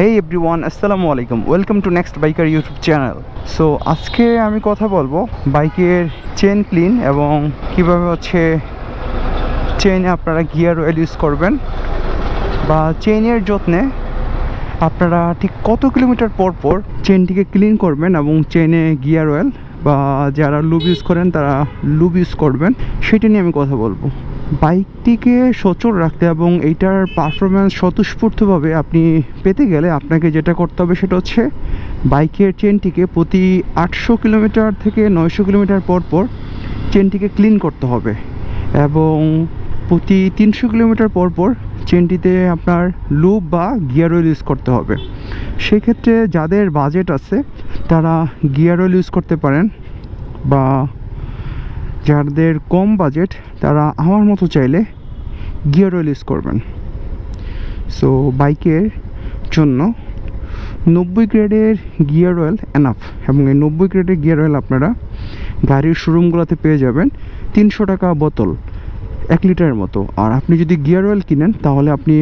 হেই every one আসসালামু আলাইকুম welcome to next biker YouTube channel so আজকে আমি কথা বলব বাইকের চেন ক্লিন এবং কীভাবে হচ্ছে চেনে আপনারা গিয়ার অয়েল ইউজ করবেন বা চেনের যত্নে আপনারা ঠিক কত কিলোমিটার পর পর চেনটিকে ক্লিন করবেন এবং চেনে গিয়ার অয়েল বা যারা লুব ইউজ করেন তারা লুব ইউজ করবেন, সেটা নিয়ে আমি কথা বলব। বাইকটিকে সচল রাখতে এবং এইটার পারফরমেন্স স্বতঃস্ফূর্তভাবে আপনি পেতে গেলে আপনাকে যেটা করতে হবে সেটা হচ্ছে বাইকের চেনটিকে প্রতি আটশো কিলোমিটার থেকে নয়শো কিলোমিটার পর পর চেনটিকে ক্লিন করতে হবে এবং প্রতি তিনশো কিলোমিটার পর পর চেনটিতে আপনার লুপ বা গিয়ার অয়েল ইউজ করতে হবে। সেক্ষেত্রে যাদের বাজেট আছে, তারা গিয়ার অয়েল ইউজ করতে পারেন বা যাদের কম বাজেট, তারা আমার মতো চাইলে গিয়ার অয়েল ইউজ করবেন। সো বাইকের জন্য নব্বই গ্রেডের গিয়ার অয়েল এনাফ এবং এই নব্বই গ্রেডের গিয়ার অয়েল আপনারা গাড়ির শোরুমগুলোতে পেয়ে যাবেন তিনশো টাকা বোতল, এক লিটারের মতো। আর আপনি যদি গিয়ার অয়েল কিনেন, তাহলে আপনি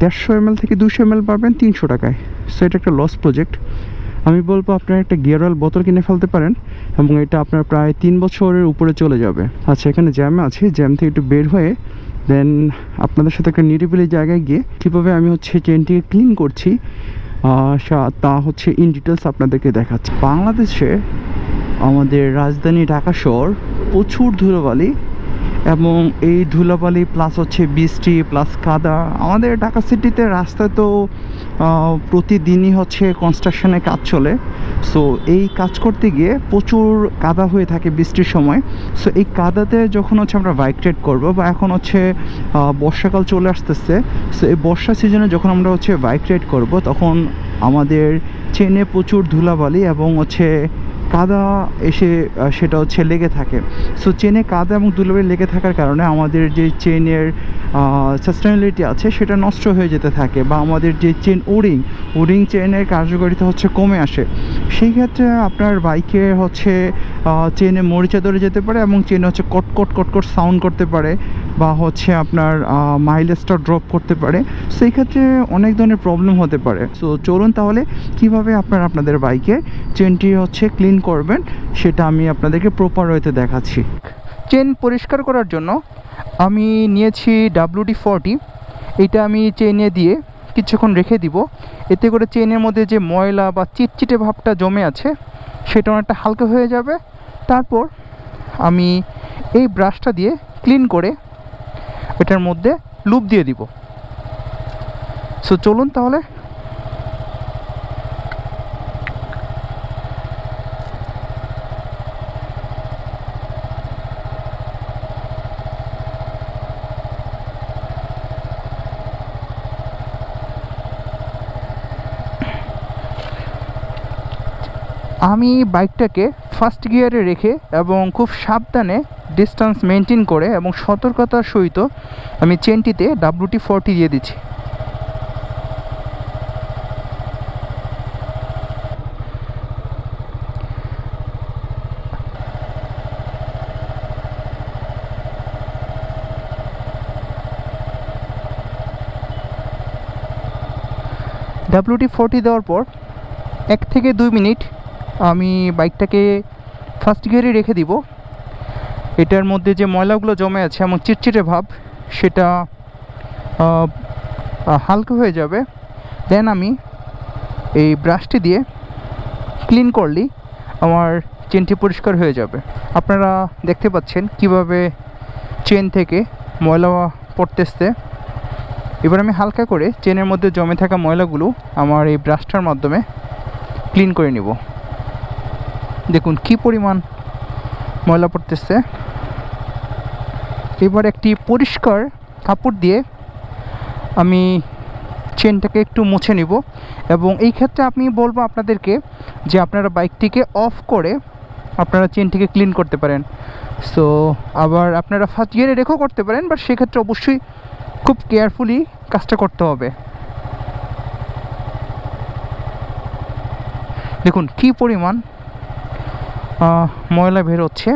দেড়শো এমএল থেকে দুশো এমএল পাবেন তিনশো টাকায়। সো এটা একটা লস প্রজেক্ট আমি বলব আপনারা একটা গিয়ার অয়েল বোতল কিনে ফেলতে পারেন এবং এটা আপনার প্রায় তিন বছরের উপরে চলে যাবে। আচ্ছা এখানে জ্যাম আছে জ্যাম থেকে একটু বের হয়ে দেন আপনাদের সাথে একটা নিরিবিলি জায়গায় গিয়ে কীভাবে আমি হচ্ছে চেনটিকে ক্লিন করছি তা হচ্ছে ইন ডিটেলস আপনাদেরকে দেখাচ্ছি। বাংলাদেশে আমাদের রাজধানী ঢাকা শহর প্রচুর ধুলোবালি এবং এই ধুলোবালি প্লাস হচ্ছে বৃষ্টি প্লাস কাদা। আমাদের ঢাকা সিটিতে রাস্তায় তো প্রতিদিনই হচ্ছে কনস্ট্রাকশনের কাজ চলে। সো এই কাজ করতে গিয়ে প্রচুর কাদা হয়ে থাকে বৃষ্টির সময়। সো এই কাদাতে যখন হচ্ছে আমরা বাইক রাইড করব বা এখন হচ্ছে বর্ষাকাল চলে আসতেছে সো এই বর্ষা সিজনে যখন আমরা হচ্ছে বাইক রাইড করব, তখন আমাদের চেনে প্রচুর ধুলাবালি এবং হচ্ছে কাদা এসে সেটা হচ্ছে লেগে থাকে। সো চেনে কাদা এবং ধুলোবালি লেগে থাকার কারণে আমাদের যে চেনের সাস্টেনেবিলিটি আছে, সেটা নষ্ট হয়ে যেতে থাকে বা আমাদের যে চেন ওরিং ওরিং চেনের কার্যকারিতা হচ্ছে কমে আসে। সেই ক্ষেত্রে আপনার বাইকে হচ্ছে চেনে মরিচা ধরে যেতে পারে এবং চেনে হচ্ছে কটকট কটকট সাউন্ড করতে পারে বা হচ্ছে আপনার মাইলেজটা ড্রপ করতে পারে। সেই ক্ষেত্রে অনেক ধরনের প্রবলেম হতে পারে। সো চলুন তাহলে কীভাবে আপনার, আপনাদের বাইকে চেনটি হচ্ছে ক্লিন করবেন, সেটা আমি আপনাদেরকে প্রপার ওয়েতে দেখাচ্ছি। চেন পরিষ্কার করার জন্য আমি নিয়েছি ডাব্লিউডি ফর্টি এটা আমি চেনে দিয়ে কিছুক্ষণ রেখে দিব। এতে করে চেনের মধ্যে যে ময়লা বা চিটচিটে ভাবটা জমে আছে, সেটা অনেকটা হালকা হয়ে যাবে। তারপর আমি এই ব্রাশটা দিয়ে ক্লিন করে এটার মধ্যে লুপ দিয়ে দিব। সো চলুন তাহলে আমি বাইকটাকে ফার্স্ট গিয়ারে রেখে এবং খুব সাবধানে ডিস্টেন্স মেনটেন করে এবং সতর্কতার সহিত আমি চেনটিতে ডাব্লুটি ফোরটি দিয়ে দিচ্ছি। ডাব্লুটি ফোরটি দেওয়ার পর এক থেকে দুই মিনিট আমি বাইকটাকে ফার্স্ট গিয়ারে রেখে দিব। এটার মধ্যে যে ময়লাগুলো জমে আছে এবং চিটচিটে ভাব, সেটা হালকা হয়ে যাবে। দেন আমি এই ব্রাশটি দিয়ে ক্লিন করলেই আমার চেনটি পরিষ্কার হয়ে যাবে। আপনারা দেখতে পাচ্ছেন কীভাবে চেন থেকে ময়লা পড়তেছে। এবার আমি হালকা করে চেনের মধ্যে জমে থাকা ময়লাগুলো আমার এই ব্রাশটার মাধ্যমে ক্লিন করে নিব। দেখুন কি পরিমাণ ময়লা পড়তেছে। এবার একটি পরিষ্কার কাপড় দিয়ে আমি চেনটাকে একটু মুছে নিব এবং এই ক্ষেত্রে আমি বলব আপনাদেরকে যে আপনারা বাইকটিকে অফ করে আপনারা চেনটিকে ক্লিন করতে পারেন। সো আবার আপনারা ফার্স্ট গিয়ারে রেখেও করতে পারেন, বাট সেক্ষেত্রে অবশ্যই খুব কেয়ারফুলি কাজটা করতে হবে। দেখুন কি পরিমাণ ময়লা বের হচ্ছে।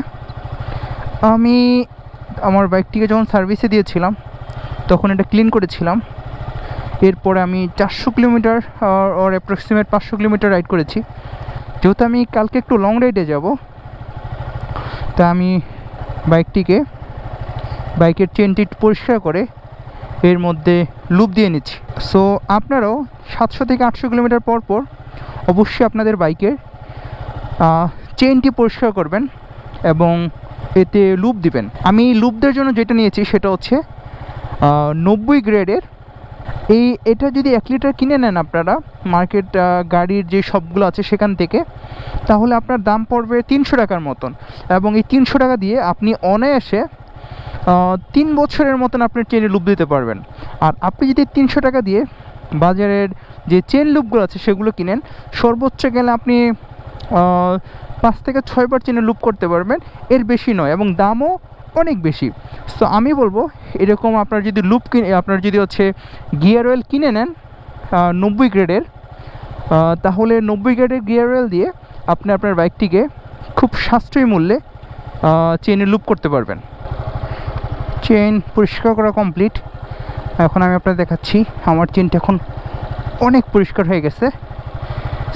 আমি আমার বাইকটিকে যখন সার্ভিসে দিয়েছিলাম, তখন এটা ক্লিন করেছিলাম। এরপরে আমি চারশো কিলোমিটার ওর অ্যাপ্রক্সিমেট পাঁচশো কিলোমিটার রাইড করেছি। যেহেতু আমি কালকে একটু লং রাইডে যাব, তা আমি বাইকটিকে বাইকের চেনটি পরিষ্কার করে এর মধ্যে লুপ দিয়ে নিচ্ছি। সো আপনারাও সাতশো থেকে আটশো কিলোমিটার পর পর অবশ্যই আপনাদের বাইকের চেনটি পরিষ্কার করবেন এবং এতে লুপ দিবেন। আমি লুপ দেওয়ার জন্য যেটা নিয়েছি সেটা হচ্ছে নব্বই গ্রেডের এই এটা যদি এক লিটার কিনে নেন আপনারা মার্কেট গাড়ির যে সবগুলো আছে সেখান থেকে, তাহলে আপনার দাম পড়বে তিনশো টাকার মতন। এবং এই তিনশো টাকা দিয়ে আপনি অনায়াসে তিন বছরের মতন আপনি চেনে লুপ দিতে পারবেন। আর আপনি যদি তিনশো টাকা দিয়ে বাজারের যে চেন লুপগুলো আছে সেগুলো কিনেন, সর্বোচ্চ গেলে আপনি পাঁচ থেকে ছয়বার চেনে লুপ করতে পারবেন। এর বেশি নয় এবং দামও অনেক বেশি। সো আমি বলব, এরকম আপনার যদি লুপ কিনে, আপনার যদি হচ্ছে গিয়ার অয়েল কিনে নেন নব্বই গ্রেডের তাহলে নব্বই গ্রেডের গিয়ার অয়েল দিয়ে আপনি আপনার বাইকটিকে খুব সাশ্রয়ী মূল্যে চেনে লুপ করতে পারবেন। চেন পরিষ্কার করা কমপ্লিট এখন আমি আপনাদের দেখাচ্ছি, আমার চেনটা এখন অনেক পরিষ্কার হয়ে গেছে।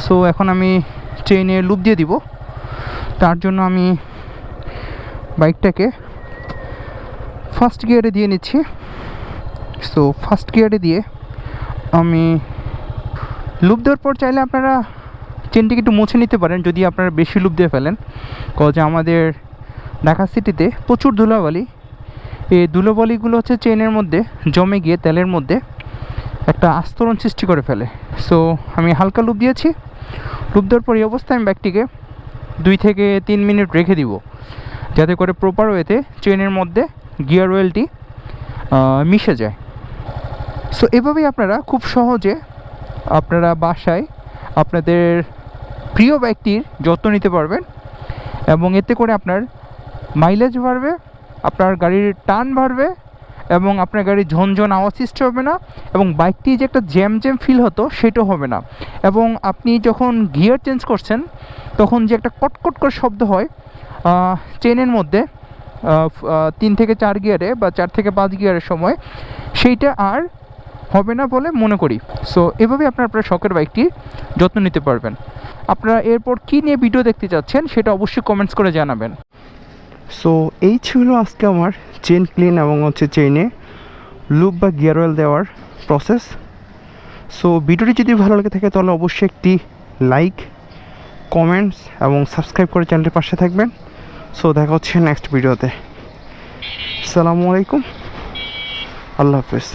সো এখন আমি চেনে লুপ দিয়ে দিব। তার জন্য আমি বাইকটাকে ফার্স্ট গিয়ারে দিয়ে নিচ্ছি। সো ফার্স্ট গিয়ারে দিয়ে আমি লুপ দেওয়ার পর চাইলে আপনারা চেনটিকে একটু মুছে নিতে পারেন, যদি আপনারা বেশি লুপ দিয়ে ফেলেন। কজ আমাদের ঢাকা সিটিতে প্রচুর ধুলাবালি। এই ধুলোবালিগুলো হচ্ছে চেনের মধ্যে জমে গিয়ে তেলের মধ্যে একটা আস্তরণ সৃষ্টি করে ফেলে। সো আমি হালকা লুপ দিয়েছি। লুপ দেওয়ার পর এই অবস্থায় আমি ব্যাগটিকে দুই থেকে তিন মিনিট রেখে দিব। যাতে করে প্রপার ওয়েতে চেনের মধ্যে গিয়ার অয়েলটি আহ, মিশে যায়। সো এভাবেই আপনারা খুব সহজে আপনারা বাসায় আপনাদের প্রিয় বাইকটির যত্ন নিতে পারবেন এবং এতে করে আপনার মাইলেজ বাড়বে আপনার গাড়ির টান বাড়বে এবং আপনার গাড়ির ঝনঝন আওয়াজ সৃষ্টি হবে না এবং বাইকটি যে একটা জ্যাম জ্যাম ফিল হতো সেটাও হবে না। এবং আপনি যখন গিয়ার চেঞ্জ করছেন, তখন যে একটা কটকট করে শব্দ হয় চেনের মধ্যে তিন থেকে চার গিয়ারে বা চার থেকে পাঁচ গিয়ারের সময়, সেইটা আর হবে না বলে মনে করি। সো এভাবে আপনার আপনার শখের বাইকটির যত্ন নিতে পারবেন। আপনারা এরপর কী নিয়ে ভিডিও দেখতে চাচ্ছেন, সেটা অবশ্যই কমেন্টস করে জানাবেন। সো এই ছিল আজকে আমার চেন ক্লিন এবং হচ্ছে চেইনে লুপ বা গিয়ার অয়েল দেওয়ার প্রসেস সো ভিডিওটি যদি ভালো লাগে থাকে তাহলে অবশ্যই একটি লাইক কমেন্টস এবং সাবস্ক্রাইব করে চ্যানেলটির পাশে থাকবেন। সো দেখা হচ্ছে নেক্সট ভিডিওতে আসসালামু আলাইকুম। আল্লাহ হাফেজ।